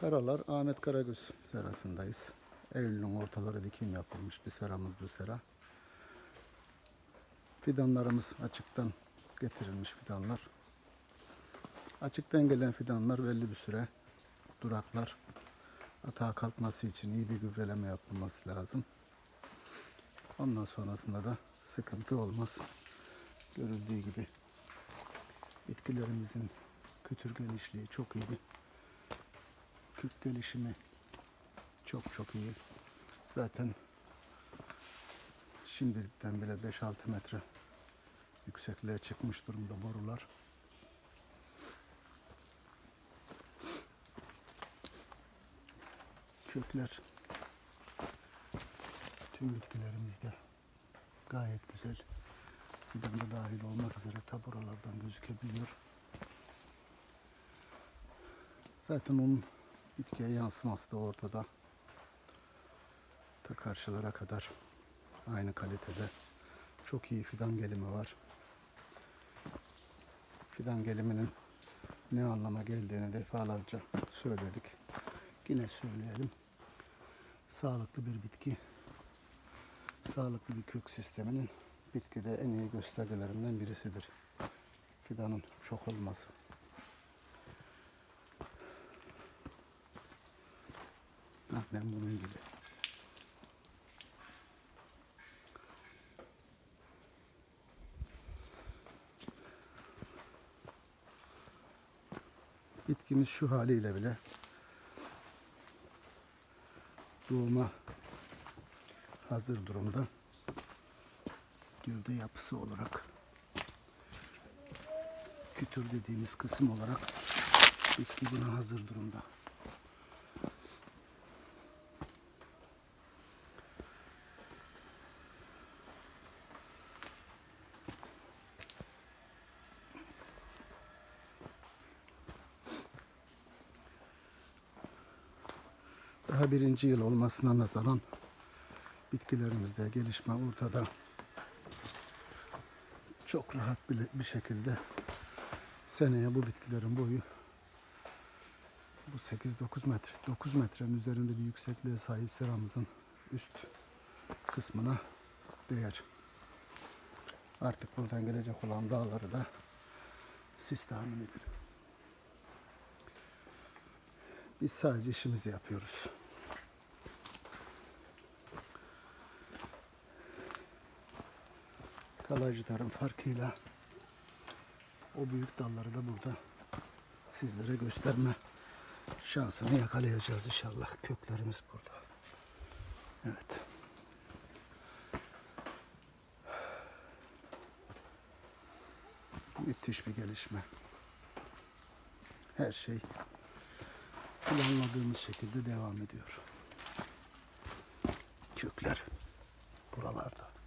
Karalar Ahmet Karagöz serasındayız. Eylül'ün ortaları dikim yapılmış bir seramız bu sera. Fidanlarımız açıktan getirilmiş fidanlar. Açıktan gelen fidanlar belli bir süre duraklar. Atağa kalkması için iyi bir gübreleme yapılması lazım. Ondan sonrasında da sıkıntı olmaz. Görüldüğü gibi bitkilerimizin kütür genişliği çok iyi. Kök gelişimi çok çok iyi. Zaten şimdilikten bile 5-6 metre yüksekliğe çıkmış durumda borular. Kökler tüm bitkilerimizde gayet güzel. Fidan da dahil olmak üzere taburalardan gözükebiliyor. Zaten onun bitkiye yansıması da ortada. Ta karşılara kadar aynı kalitede. Çok iyi fidan gelimi var. Fidan geliminin ne anlama geldiğini defalarca söyledik. Yine söyleyelim. Sağlıklı bir bitki, sağlıklı bir kök sisteminin bitkide en iyi göstergelerinden birisidir. Fidanın çok olması. Ah ben bunun gibi. Bitkimiz şu haliyle bile doğuma hazır durumda. Gövde yapısı olarak kütür dediğimiz kısım olarak bitki buna hazır durumda. Daha birinci yıl olmasına nazaran bitkilerimizde gelişme ortada. Çok rahat bir, bir şekilde seneye bu bitkilerin boyu bu 8-9 metre, 9 metrenin üzerinde bir yüksekliğe sahip seramızın üst kısmına değer. Artık buradan gelecek olan dağları da siz tahmin edin. Biz sadece işimizi yapıyoruz. Kalaycıların farkıyla o büyük dalları da burada sizlere gösterme şansını yakalayacağız inşallah. Köklerimiz burada. Evet. Müthiş bir gelişme. Her şey planladığımız şekilde devam ediyor. Kökler buralarda.